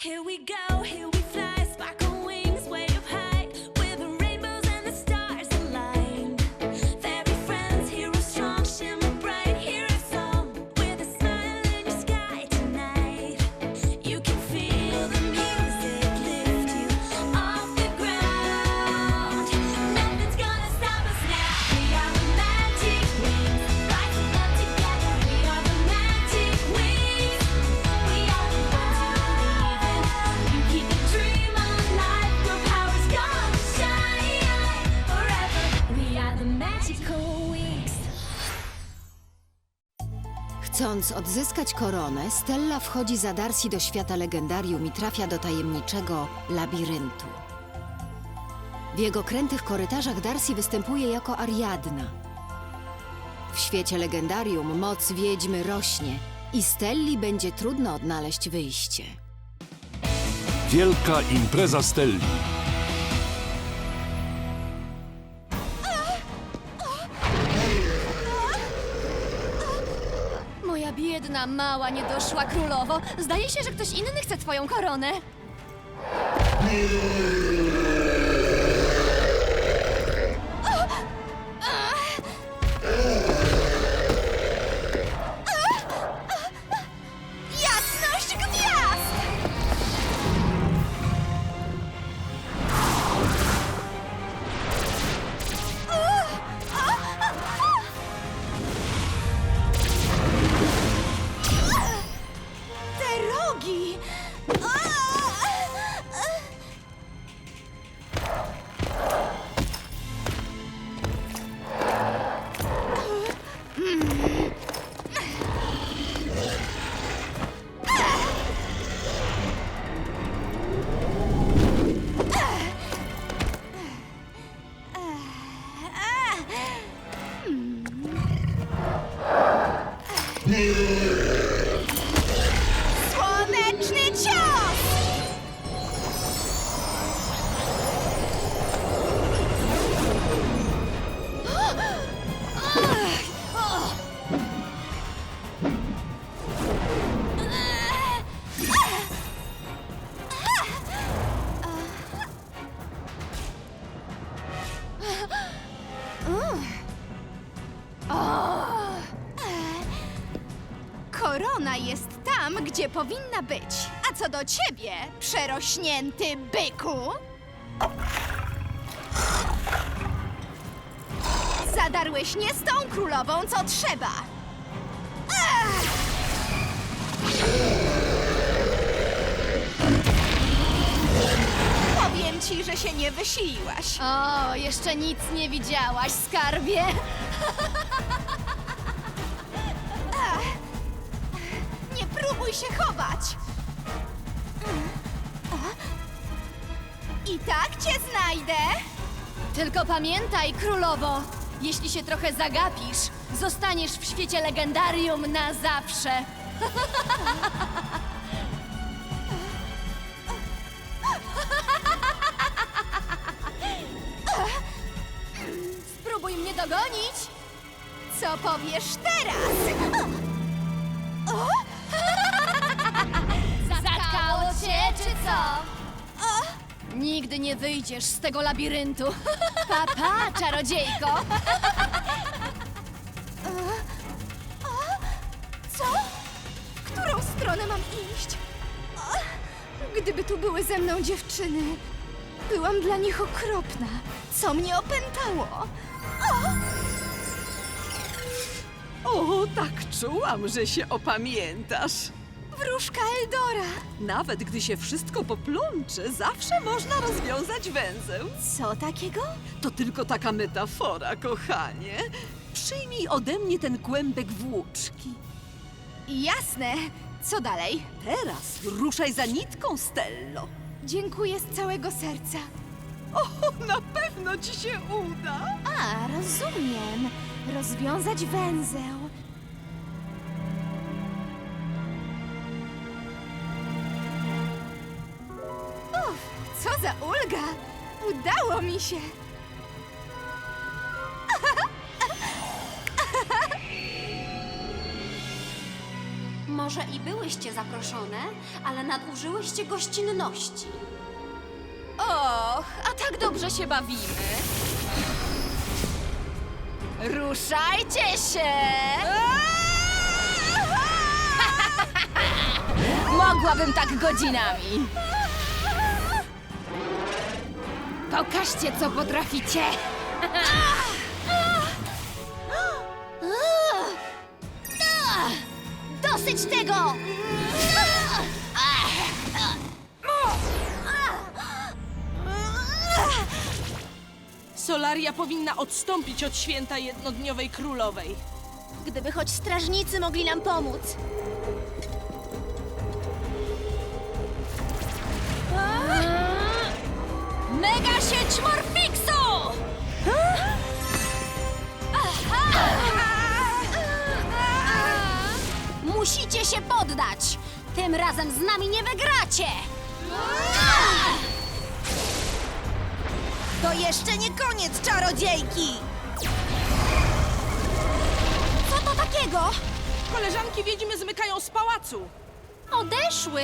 Here we go, here we fly, sparkle Chcąc odzyskać koronę, Stella wchodzi za Darcy do świata legendarium i trafia do tajemniczego labiryntu. W jego krętych korytarzach Darcy występuje jako Ariadna. W świecie legendarium moc wiedźmy rośnie i Stelli będzie trudno odnaleźć wyjście. Wielka impreza Stelli. Mała, niedoszła królowo. Zdaje się, że ktoś inny chce twoją koronę. Do ciebie, przerośnięty byku? Zadarłeś nie z tą królową, co trzeba. Ach! Powiem ci, że się nie wysiliłaś. O, jeszcze nic nie widziałaś, skarbie. Nie próbuj się chować. I tak cię znajdę. Tylko pamiętaj, królowo, jeśli się trochę zagapisz, zostaniesz w świecie legendarium na zawsze. Spróbuj mnie dogonić. Co powiesz teraz? Nigdy nie wyjdziesz z tego labiryntu. Papa, czarodziejko. Co? W którą stronę mam iść? Gdyby tu były ze mną dziewczyny, byłam dla nich okropna. Co mnie opętało? O, tak czułam, że się opamiętasz. Wróżka Eldora! Nawet gdy się wszystko poplącze, zawsze można rozwiązać węzeł. Co takiego? To tylko taka metafora, kochanie. Przyjmij ode mnie ten kłębek włóczki. Jasne. Co dalej? Teraz ruszaj za nitką, Stello. Dziękuję z całego serca. O, na pewno ci się uda. A, rozumiem. Rozwiązać węzeł. Udało mi się! Może i byłyście zaproszone, ale nadużyłyście gościnności. Och, a tak dobrze się bawimy. Ruszajcie się! Mogłabym tak godzinami. Pokażcie, co potraficie. Dosyć tego! Solaria powinna odstąpić od święta jednodniowej królowej. Gdyby choć strażnicy mogli nam pomóc. Mega sieć Morfixu! Musicie się poddać! Tym razem z nami nie wygracie! To jeszcze nie koniec, czarodziejki! Co to takiego? Koleżanki wiedźmy zmykają z pałacu. Odeszły?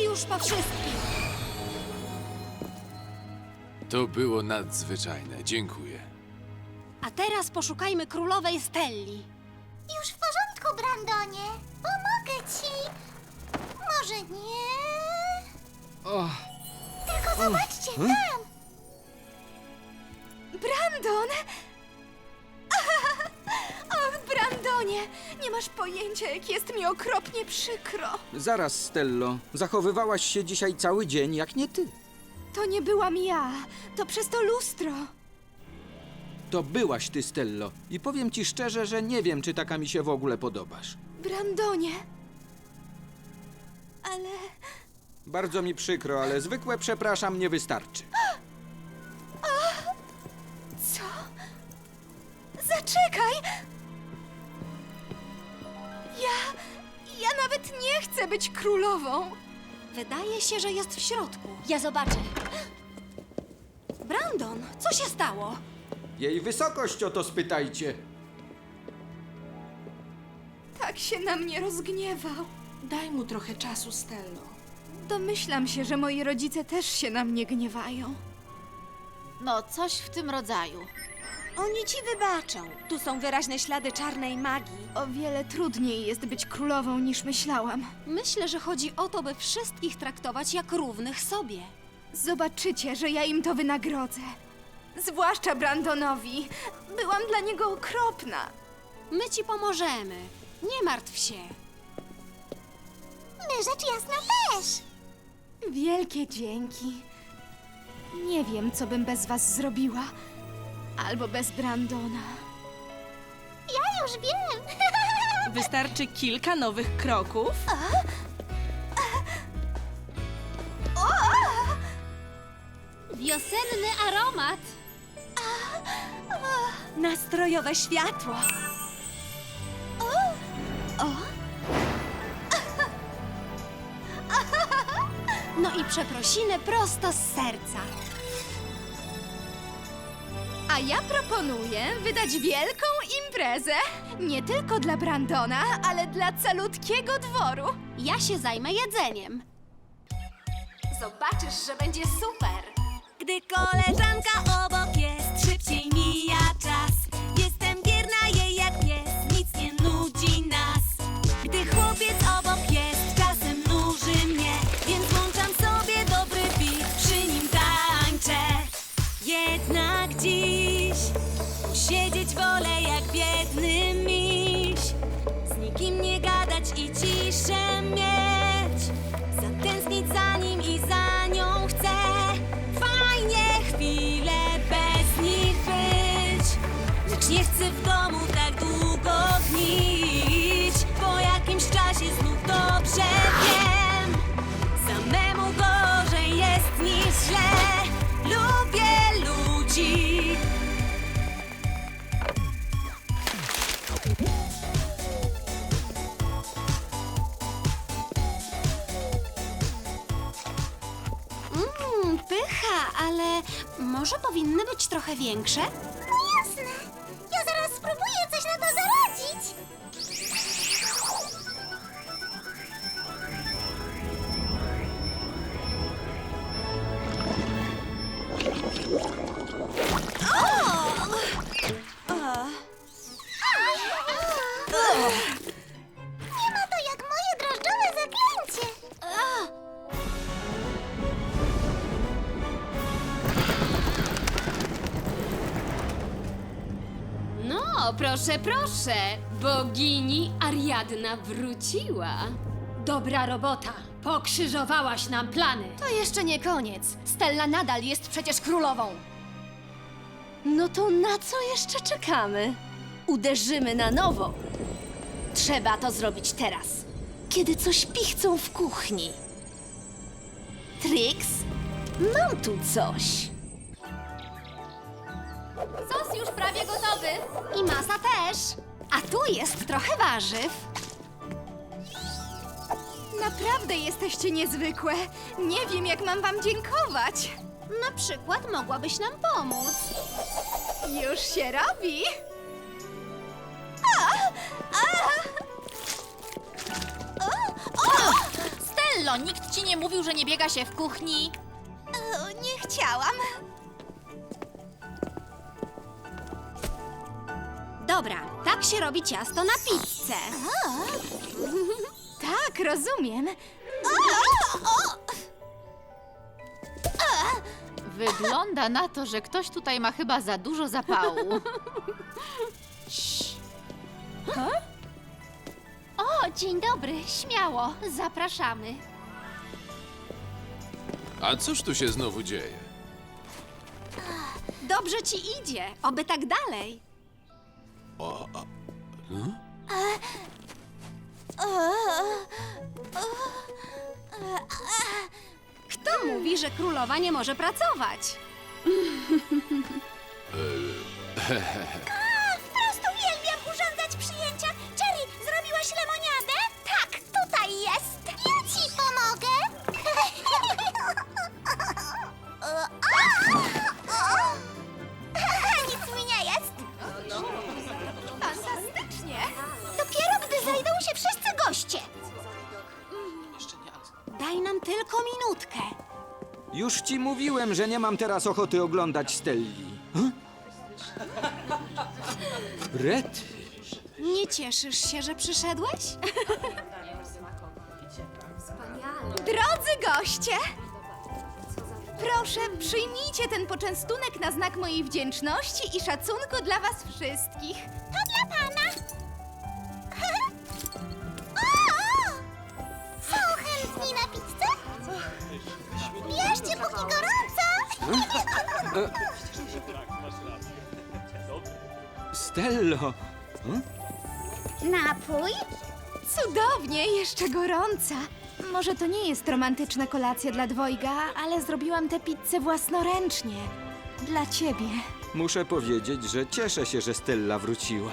I już po wszystkim. To było nadzwyczajne. Dziękuję. A teraz poszukajmy królowej Stelli. Już w porządku, Brandonie. Pomogę ci. Może nie? Tylko zobaczcie, tam! Brandon! Och, Brandonie! Nie masz pojęcia, jak jest mi okropnie przykro. Zaraz, Stello. Zachowywałaś się dzisiaj cały dzień, jak nie ty. To nie byłam ja. To przez to lustro. To byłaś ty, Stello. I powiem ci szczerze, że nie wiem, czy taka mi się w ogóle podobasz. Brandonie. Ale Bardzo mi przykro, ale zwykłe przepraszam nie wystarczy. co? Zaczekaj! Ja. Ja nawet nie chcę być królową. Wydaje się, że jest w środku. Ja zobaczę. Brandon, co się stało? Jej wysokość o to spytajcie. Tak się na mnie rozgniewał. Daj mu trochę czasu, Stello. Domyślam się, że moi rodzice też się na mnie gniewają. No, coś w tym rodzaju. Oni ci wybaczą. Tu są wyraźne ślady czarnej magii. O wiele trudniej jest być królową niż myślałam. Myślę, że chodzi o to, by wszystkich traktować jak równych sobie. Zobaczycie, że ja im to wynagrodzę. Zwłaszcza Brandonowi. Byłam dla niego okropna. My ci pomożemy. Nie martw się. My rzecz jasna też. Wielkie dzięki. Nie wiem, co bym bez was zrobiła. Albo bez Brandona. Ja już wiem. Wystarczy kilka nowych kroków. Wiosenny aromat. Nastrojowe światło. No i przeprosiny prosto z serca. A ja proponuję wydać wielką imprezę. Nie tylko dla Brandona, ale dla calutkiego dworu. Ja się zajmę jedzeniem. Zobaczysz, że będzie super. Gdy koleżanka obok jest, szybciej mija czas. Pycha, ale może powinny być trochę większe? O, proszę, proszę! Bogini Ariadna wróciła. Dobra robota. Pokrzyżowałaś nam plany. To jeszcze nie koniec. Stella nadal jest przecież królową. No to na co jeszcze czekamy? Uderzymy na nowo. Trzeba to zrobić teraz, kiedy coś pichcą w kuchni. Trix, mam tu coś. Sos już prawie gotowy. I masa też. A tu jest trochę warzyw. Naprawdę jesteście niezwykłe. Nie wiem, jak mam wam dziękować. Na przykład mogłabyś nam pomóc. Już się robi. Stello, nikt ci nie mówił, że nie biega się w kuchni. O, nie chciałam. Dobra, tak się robi ciasto na pizzę. Tak, rozumiem. Wygląda na to, że ktoś tutaj ma chyba za dużo zapału. O, dzień dobry, śmiało, zapraszamy. A cóż tu się znowu dzieje? Dobrze ci idzie, oby tak dalej. Kto mówi, że królowa nie może pracować? Daj nam tylko minutkę. Już ci mówiłem, że nie mam teraz ochoty oglądać Stelli. Hm? Rety. Nie cieszysz się, że przyszedłeś? Drodzy goście! Proszę, przyjmijcie ten poczęstunek na znak mojej wdzięczności i szacunku dla was wszystkich. To dla Stello. Napój? Cudownie, jeszcze gorąca. Może to nie jest romantyczna kolacja dla dwojga, ale zrobiłam tę pizzę własnoręcznie. Dla ciebie. Muszę powiedzieć, że cieszę się, że Stella wróciła.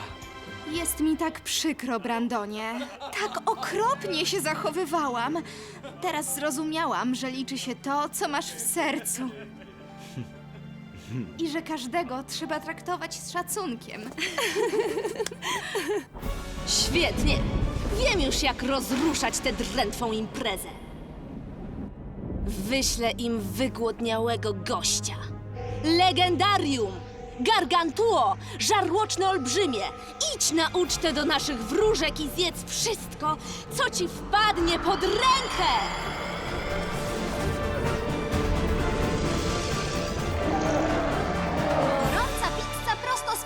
Jest mi tak przykro, Brandonie. Tak okropnie się zachowywałam. Teraz zrozumiałam, że liczy się to, co masz w sercu. I że każdego trzeba traktować z szacunkiem. Świetnie. Wiem już, jak rozruszać tę drętwą imprezę. Wyślę im wygłodniałego gościa. Legendarium! Gargantuo! Żarłoczne olbrzymie! Idź na ucztę do naszych wróżek i zjedz wszystko, co ci wpadnie pod rękę!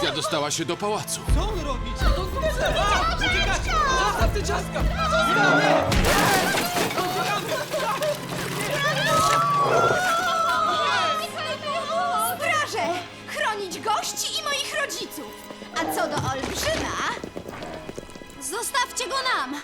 bestia dostała się do pałacu. Co wy robicie? To górze! Uciekajcie! Zostaw te ciastka! Zostaw! Strażę! Chronić gości i moich rodziców! A co do olbrzyma... Zostawcie go nam!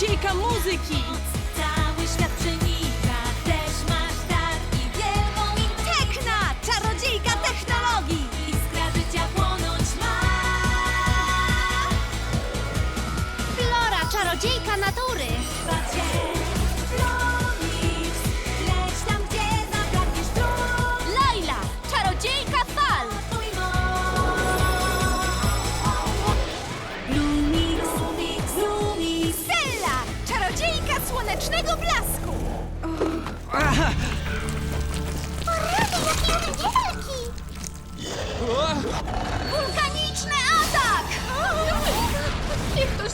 dica música.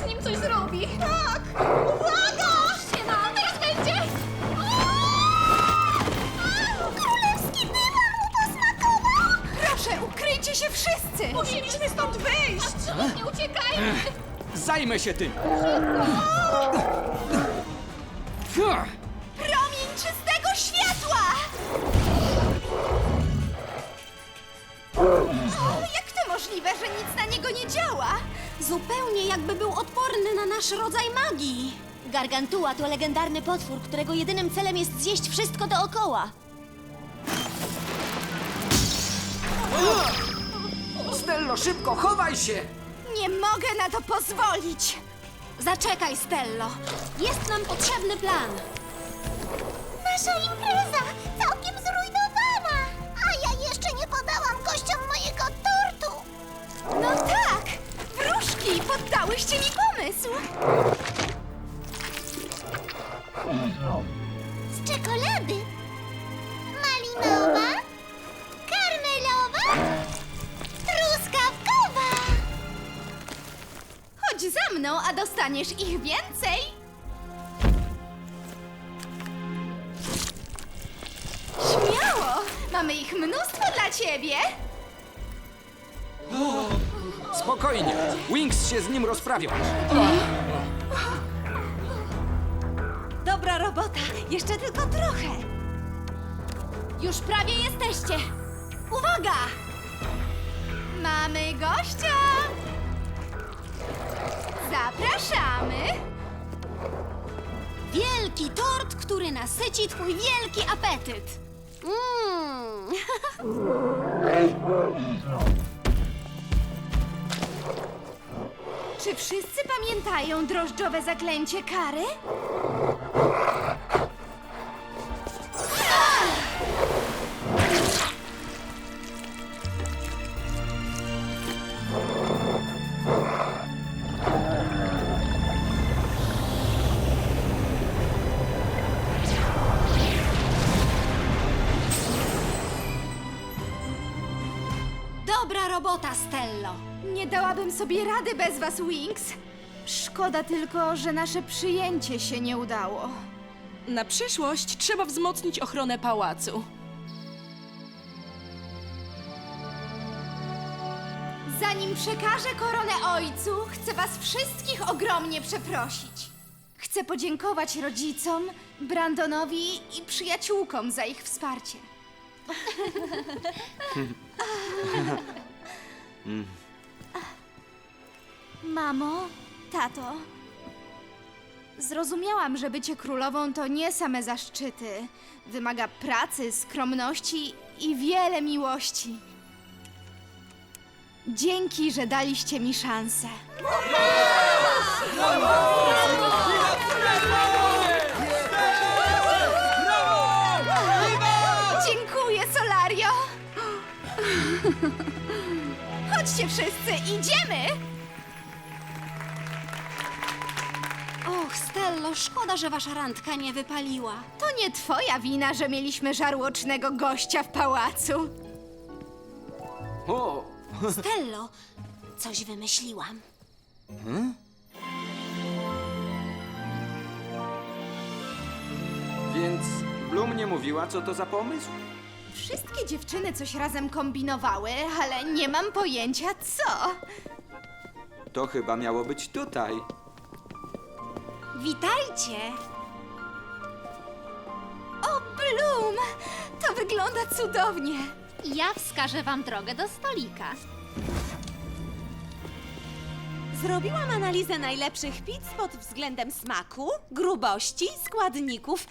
Z nim coś zrobi. Tak! Uwaga! Się na teraz będzie! Królewski dywan mu posmakował! Proszę, ukryjcie się wszyscy! Musieliśmy stąd wyjść! Absolutnie uciekajmy! Zajmę się tym! Promień Zupełnie jakby był odporny na nasz rodzaj magii. Gargantua to legendarny potwór, którego jedynym celem jest zjeść wszystko dookoła. Stello, szybko, chowaj się! Nie mogę na to pozwolić! Zaczekaj, Stello. Jest nam potrzebny plan. Nasza impreza Poddałyście mi pomysł! Z czekolady! Malinowa! Karmelowa! Truskawkowa! Chodź za mną, a dostaniesz ich więcej! Śmiało! Mamy ich mnóstwo dla ciebie! Spokojnie, Wings się z nim rozprawią. Dobra robota, jeszcze tylko trochę. Już prawie jesteście. Uwaga! Mamy gościa! Zapraszamy! Wielki tort, który nasyci twój wielki apetyt. Mmm! Czy wszyscy pamiętają drożdżowe zaklęcie kary? Nie dałabym sobie rady bez was, Wings. Szkoda tylko, że nasze przyjęcie się nie udało. Na przyszłość trzeba wzmocnić ochronę pałacu. Zanim przekażę koronę ojcu, chcę was wszystkich ogromnie przeprosić. Chcę podziękować rodzicom, Brandonowi i przyjaciółkom za ich wsparcie. Mamo, tato, zrozumiałam, że bycie królową to nie same zaszczyty. Wymaga pracy, skromności i wiele miłości. Dzięki, że daliście mi szansę. Dziękuję, Solario! Chodźcie wszyscy, idziemy! Och, Stello, szkoda, że wasza randka nie wypaliła. To nie twoja wina, że mieliśmy żarłocznego gościa w pałacu. O, Stello, coś wymyśliłam. Więc Bloom nie mówiła, co to za pomysł? Wszystkie dziewczyny coś razem kombinowały, ale nie mam pojęcia co. To chyba miało być tutaj. Witajcie! O, Bloom! To wygląda cudownie. Ja wskażę wam drogę do stolika. Zrobiłam analizę najlepszych pizz pod względem smaku, grubości, składników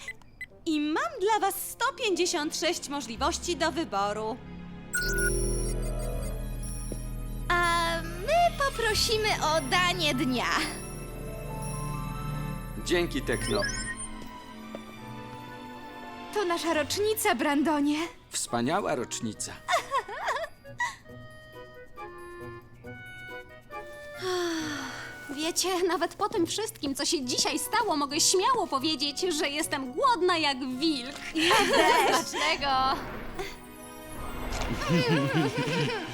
i mam dla Was 156 możliwości do wyboru. A my poprosimy o danie dnia. Dzięki, Tekno. To nasza rocznica, Brandonie. Wspaniała rocznica. Wiecie, nawet po tym wszystkim, co się dzisiaj stało, mogę śmiało powiedzieć, że jestem głodna jak wilk. Ja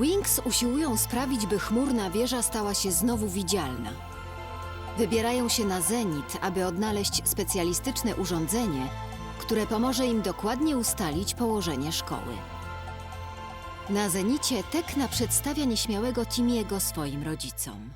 Wings usiłują sprawić, by chmurna wieża stała się znowu widzialna. Wybierają się na zenit, aby odnaleźć specjalistyczne urządzenie, które pomoże im dokładnie ustalić położenie szkoły. Na zenicie Tekna przedstawia nieśmiałego Timiego swoim rodzicom.